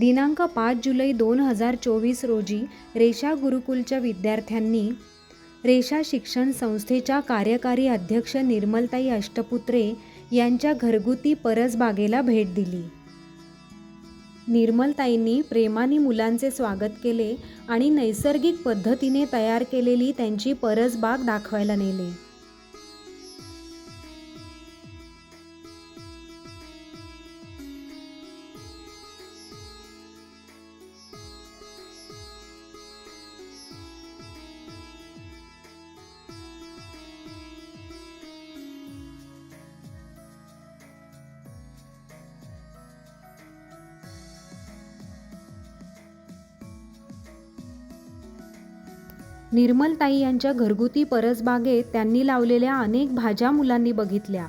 दिनांक पाच जुलै दोन हजार चोवीस रोजी रेषा गुरुकुलच्या विद्यार्थ्यांनी रेषा शिक्षण संस्थेच्या कार्यकारी अध्यक्ष निर्मलताई अष्टपुत्रे यांच्या घरगुती परसबागेला भेट दिली. निर्मलताईंनी प्रेमाने मुलांचे स्वागत केले आणि नैसर्गिक पद्धतीने तयार केलेली त्यांची परसबाग दाखवायला नेले. निर्मलताई यांच्या घरगुती परसबागेत त्यांनी लावलेल्या अनेक भाज्या मुलांनी बघितल्या.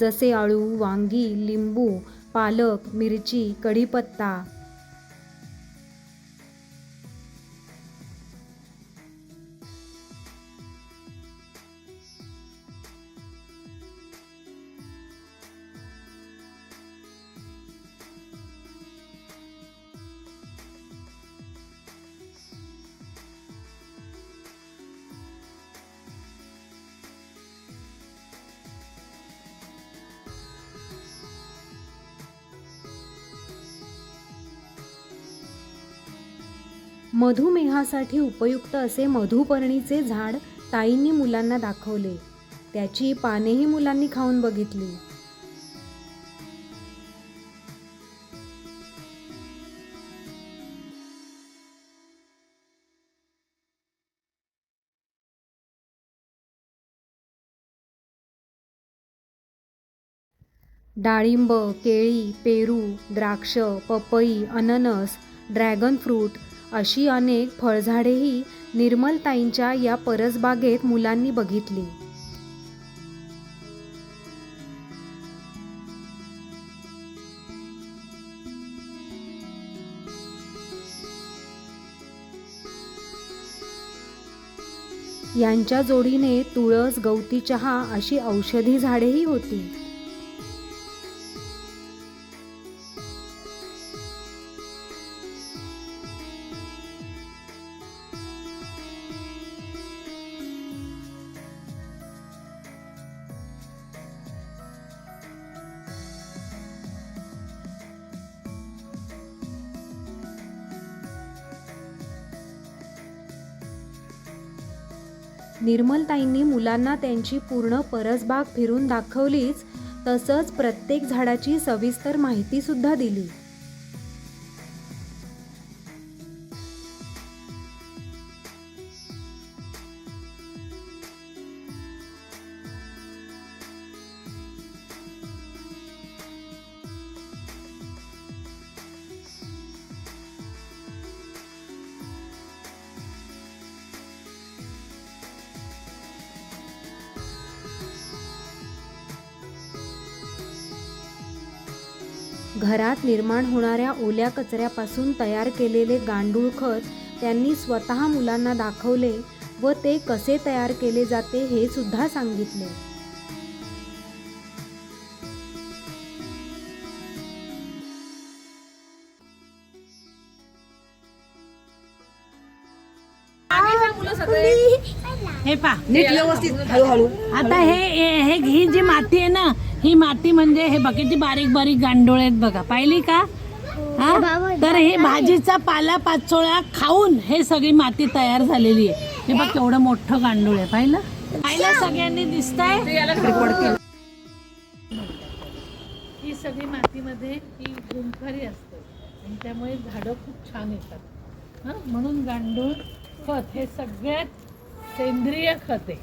जसे आळू वांगी लिंबू पालक मिरची कढीपत्ता मधुमेहासाठी उपयुक्त असे मधुपर्णीचे झाड ताईंनी मुलांना दाखवले. त्याची पानेही मुलांनी खाऊन बघितली. डाळिंब केळी पेरू द्राक्ष पपई अननस ड्रॅगन फ्रूट अशी अनेक फळझाडेही निर्मलताईंच्या या परसबागेत मुलांनी बघितली. यांच्या जोडीने तुळस गवती चहा अशी औषधी झाडेही होती. निर्मलताईंनी मुलांना त्यांची पूर्ण परसबाग फिरून दाखवलीच तसंच प्रत्येक झाडाची सविस्तर माहितीसुद्धा दिली. घरात निर्माण होणाऱ्या ओल्या कचऱ्यापासून तयार केलेले गांडूळ खत त्यांनी स्वतः मुलांना दाखवले व ते कसे तयार केले जाते हे सुद्धा सांगितले. हे पा नीट व्यवस्थित हळूहळू. आता हे हे- हे ही जी माती आहे ना ही माती म्हणजे हे बघ किती बारीक बारीक गांडोळ आहेत बघा. पाहिली का? हा? तर हे भाजीचा पाला पाचोळा खाऊन हे सगळी माती तयार झालेली आहे. हे बघ केवढं मोठं गांडूळ आहे. पाहिलं? पाहिलं सगळ्यांनी दिसतंय? ही सगळी मातीमध्ये ही गुंफारी असते. आणि त्यामुळे झाडं खूप छान येतात. हं? म्हणून गांडूळ खत हे सगळ्यात सेंद्रिय खत आहे.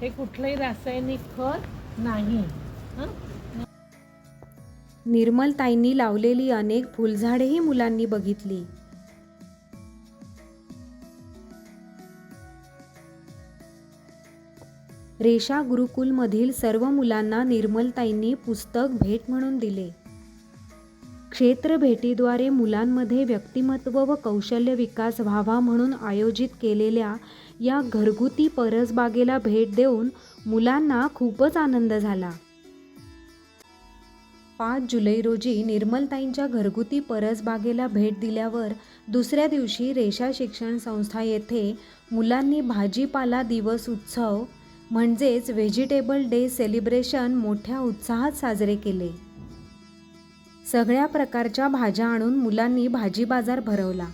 हे कुठलंही रासायनिक खत नाही? निर्मलताईंनी लावलेली अनेक फुलझाडेही मुलांनी बघितली. रेषा गुरुकुलमधील सर्व मुलांना निर्मलताईंनी पुस्तक भेट म्हणून दिले. क्षेत्र भेटीद्वारे मुलांमध्ये व्यक्तिमत्व व कौशल्य विकास व्हावा म्हणून आयोजित केलेल्या या घरगुती परसबागेला भेट देऊन मुलांना खूपच आनंद झाला. पाच जुलै रोजी निर्मलताईंच्या घरगुती परसबागेला भेट दिल्यावर दुसऱ्या दिवशी रेषा शिक्षण संस्था येथे मुलांनी भाजीपाला दिवस उत्सव म्हणजेच व्हेजिटेबल डे सेलिब्रेशन मोठ्या उत्साहात साजरे केले. सगळ्या प्रकारच्या भाज्या आणून मुलांनी भाजी बाजार भरवला.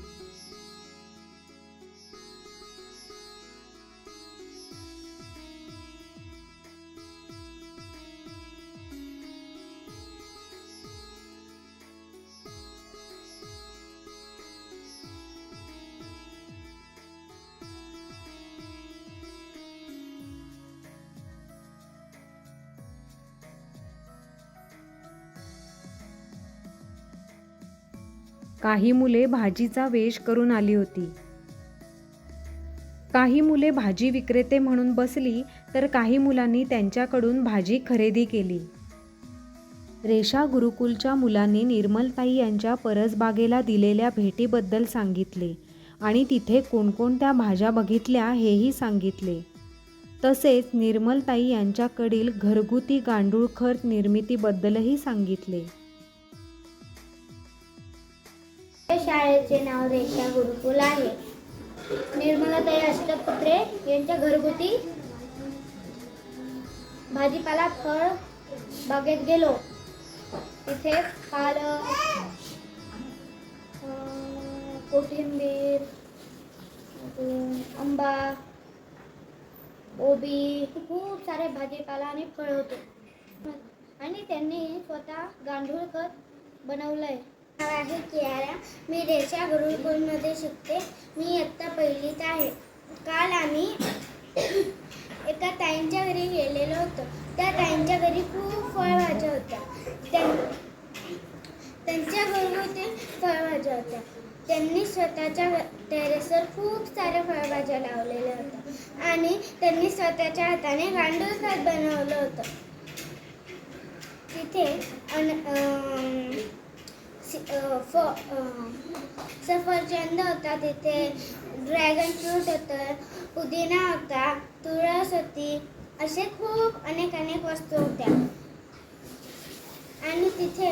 काही मुले भाजीचा वेश करून आली होती. काही मुले भाजी विक्रेते म्हणून बसली तर काही मुलांनी त्यांच्याकडून भाजी खरेदी केली. रेषा गुरुकुलच्या मुलांनी निर्मलताई यांच्या परसबागेला दिलेल्या भेटीबद्दल सांगितले आणि तिथे कोणकोणत्या भाज्या बघितल्या हेही सांगितले. तसेच निर्मलताई यांच्याकडील घरगुती गांडूळ खत निर्मितीबद्दलही सांगितले. शाळेचे नाव रेखा गुरुकुल आहे. निर्मलाताई अष्टपुत्रे यांच्या घरगुती भाजीपाला फळ बागेत गेलो. तिथे पालक कोथिंबीर आंबा ओबी खूप सारे भाजीपाला आणि फळ होते. आणि त्यांनी स्वतः गांडूळ खत बनवलंय. नाव आहे कियारा. मी रेषा गुरुकुलमध्ये शिकते. मी इयत्ता पहिलीत आहे. काल आम्ही एका ताईंच्या घरी गेलेलो होतो. त्या ताईंच्या घरी खूप फळभाज्या होत्या. त्यां- त्यांच्या घरगुती फळभाज्या होत्या. त्यांनी स्वतःच्या टेरेसवर खूप साऱ्या फळभाज्या लावलेल्या होत्या. आणि त्यांनी स्वतःच्या हाताने गांडूळ खत बनवलं होतं. तिथे अन सफरचंद होता तिथे ड्रॅगन फ्रूट होतं पुदिना होता तुळस होती असे खूप अनेक अनेक वस्तू होत्या आणि तिथे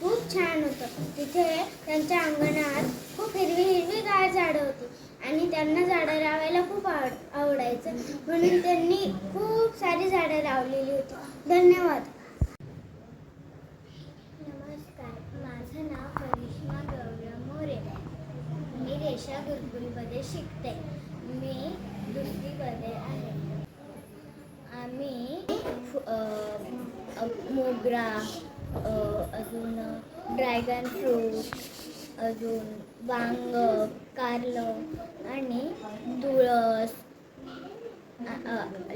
खूप छान होतं तिथे त्यांच्या अंगणात खूप हिरवी हिरवी गार झाडं होती आणि त्यांना झाडं लावायला खूप आवड आवडायचं म्हणून त्यांनी खूप सारी झाडं लावलेली होती धन्यवाद. आशा गुरुकुलमध्ये शिकते. मी दुसरीमध्ये आहे. आम्ही मोगरा अजून ड्रॅगन फ्रूट अजून वांग कारलं आणि तुळस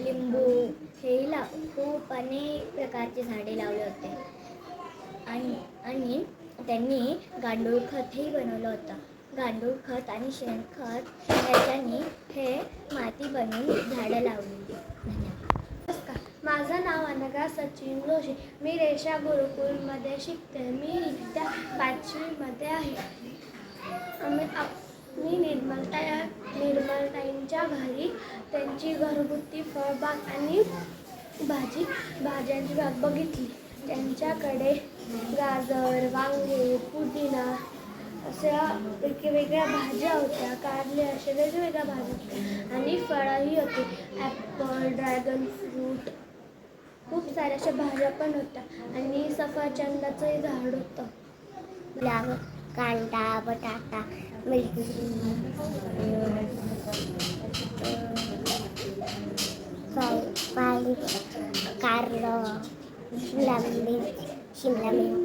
लिंबू हे लाव खूप अनेक प्रकारचे झाडे लावले होते. आणि आणि त्यांनी गांडूळ खतही बनवलं होतं. गांडूळ खत आणि शेणखत याच्याने हे माती बनवून झाडं लावली. धन्यवाद. नमस्कार. माझं नाव अनघा सचिन जोशी. मी रेषा गुरुकुलमध्ये शिकते. मी विद्या पाचवीमध्ये आहे. मी निर्मलता निर्मलताईंच्या घरी त्यांची घरगुती फळबाग आणि भाजी भाज्यांची बाग बघितली. त्यांच्याकडे गाजर वांगे पुदिना अशा वेगवेगळ्या भाज्या होत्या कारले अशा वेगवेगळ्या भाज्या होत्या. आणि फळंही होती. ॲपल ड्रॅगन फ्रूट खूप साऱ्या अशा भाज्या पण होत्या. आणि सफरचंदाचंही झाड होतं. कांदा बटाटा मिरची. कारलं शिमला मिरची शिमला मिरची.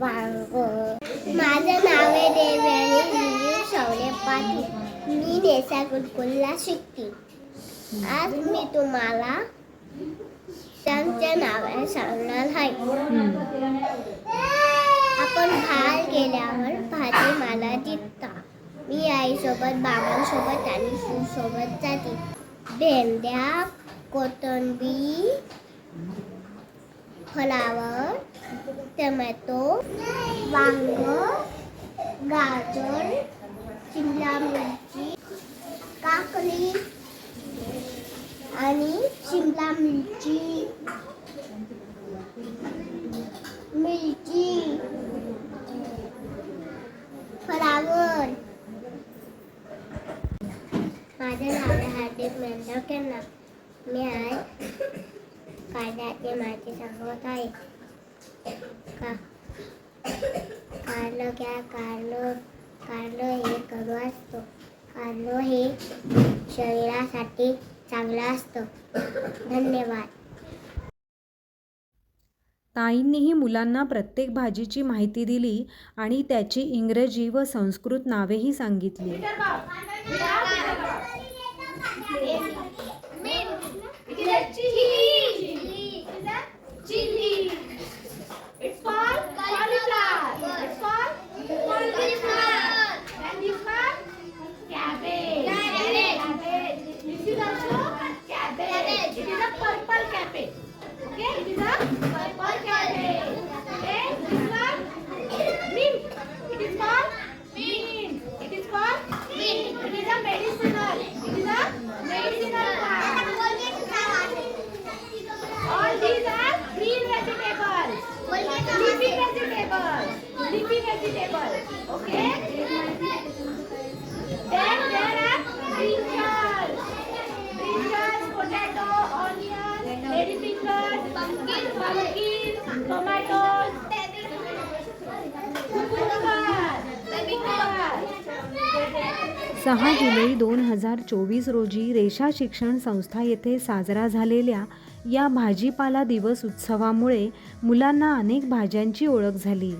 वांग माझं नाव आहे देवयानी लिलीव शौर्य पाटील मी देसा गुरुकुलला शिकते. आज मी तुम्हाला त्यांच्या नावाने सांगणार आहे. आपण बाहेर गेल्यावर भाजी मला दिसता. मी आईसोबत बाबांसोबत आणि सूसोबत जाते. भेंड्या कोथंबी फ्लावर टमॅटो वांग गाजर शिमला मिरची काकडी आणि शिमला मिरची. मिरची फळावर माझं नाव आहे हार्दिक मेंढकेंना मी आज कायद्याचे माहिती सांगत आहे. का? कारलं घ्या कारलं कारलं हे कडू असतं. कारलं हे शरीरासाठी चांगलं असतं. धन्यवाद. ताईंनीही मुलांना प्रत्येक भाजीची माहिती दिली आणि त्याची इंग्रजी व संस्कृत नावेही सांगितली. सहा जुलै दोन हजार चोवीस रोजी रेषा शिक्षण संस्था येथे साजरा झालेल्या या भाजीपाला दिवस उत्सवामुळे मुलांना अनेक भाज्यांची ओळख झाली.